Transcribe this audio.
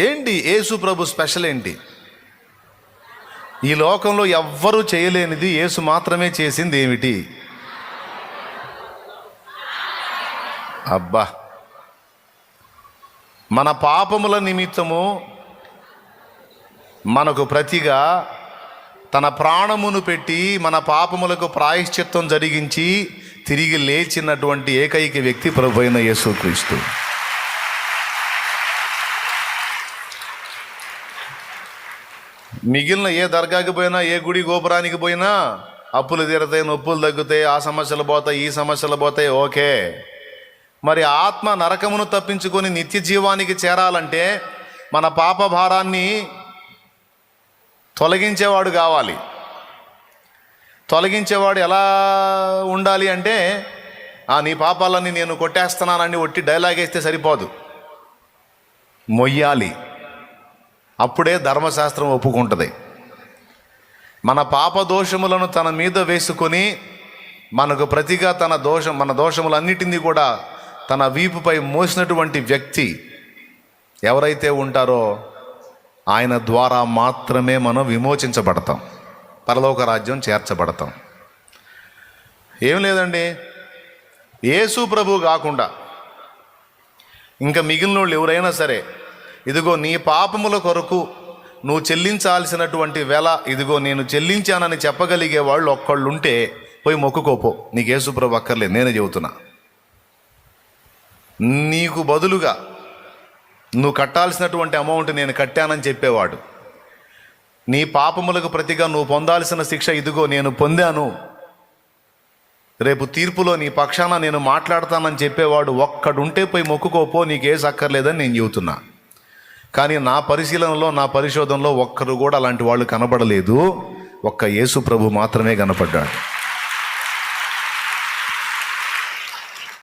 ఏంటి యేసు ప్రభు స్పెషల్ ఏంటి? ఈ లోకంలో ఎవ్వరూ చేయలేనిది యేసు మాత్రమే చేసింది ఏమిటి? అబ్బా! మన పాపముల నిమిత్తము మనకు ప్రతిగా తన ప్రాణమును పెట్టి మన పాపములకు ప్రాయశ్చిత్తం జరిగించి తిరిగి లేచినటువంటి ఏకైక వ్యక్తి ప్రభు అయిన యేసుక్రీస్తు. మిగిలిన ఏ దర్గాకి పోయినా ఏ గుడి గోపురానికి పోయినా అప్పులు తీరతాయి నొప్పులు తగ్గుతాయి ఆ సమస్యలు పోతాయి ఈ సమస్యలు పోతాయి ఓకే. మరి ఆత్మ నరకమును తప్పించుకొని నిత్య జీవానికి చేరాలంటే మన పాప భారాన్ని తొలగించేవాడు కావాలి. తొలగించేవాడు ఎలా ఉండాలి అంటే ఆ నీ పాపాలన్నీ నేను కొట్టేస్తున్నానని ఒట్టి డైలాగ్ వేస్తే సరిపోదు. మొయ్యాలి. అప్పుడే ధర్మశాస్త్రం ఒప్పుకుంటుంది. మన పాప దోషములను తన మీద వేసుకొని మనకు ప్రతిగా తన దోషం మన దోషములన్నిటినీ కూడా తన వీపుపై మోసినటువంటి వ్యక్తి ఎవరైతే ఉంటారో ఆయన ద్వారా మాత్రమే మనం విమోచించబడతాం. పరలోక రాజ్యం చేర్చబడతాం. ఏం లేదండి. యేసు ప్రభు కాకుండా ఇంకా మిగిలిన వాళ్ళు ఎవరైనా సరే ఇదిగో నీ పాపముల కొరకు నువ్వు చెల్లించాల్సినటువంటి వెల ఇదిగో నేను చెల్లించానని చెప్పగలిగే వాళ్ళు ఒక్కళ్ళు ఉంటే పోయి మొక్కుకోపో. నీకు యేసుప్రభు అక్కర్లేదు నేనే చెబుతున్నా. నీకు బదులుగా నువ్వు కట్టాల్సినటువంటి అమౌంట్ నేను కట్టానని చెప్పేవాడు. నీ పాపములకు ప్రతిగా నువ్వు పొందాల్సిన శిక్ష ఇదిగో నేను పొందాను. రేపు తీర్పులో నీ పక్షాన నేను మాట్లాడతానని చెప్పేవాడు ఒక్కడుంటే పోయి మొక్కుకోపో నీకేసు అక్కర్లేదని నేను చెబుతున్నా. కానీ నా పరిశీలనలో నా పరిశోధనలో ఒక్కరు కూడా అలాంటి వాళ్ళు కనబడలేదు. ఒక్క యేసు ప్రభు మాత్రమే కనపడ్డాడు.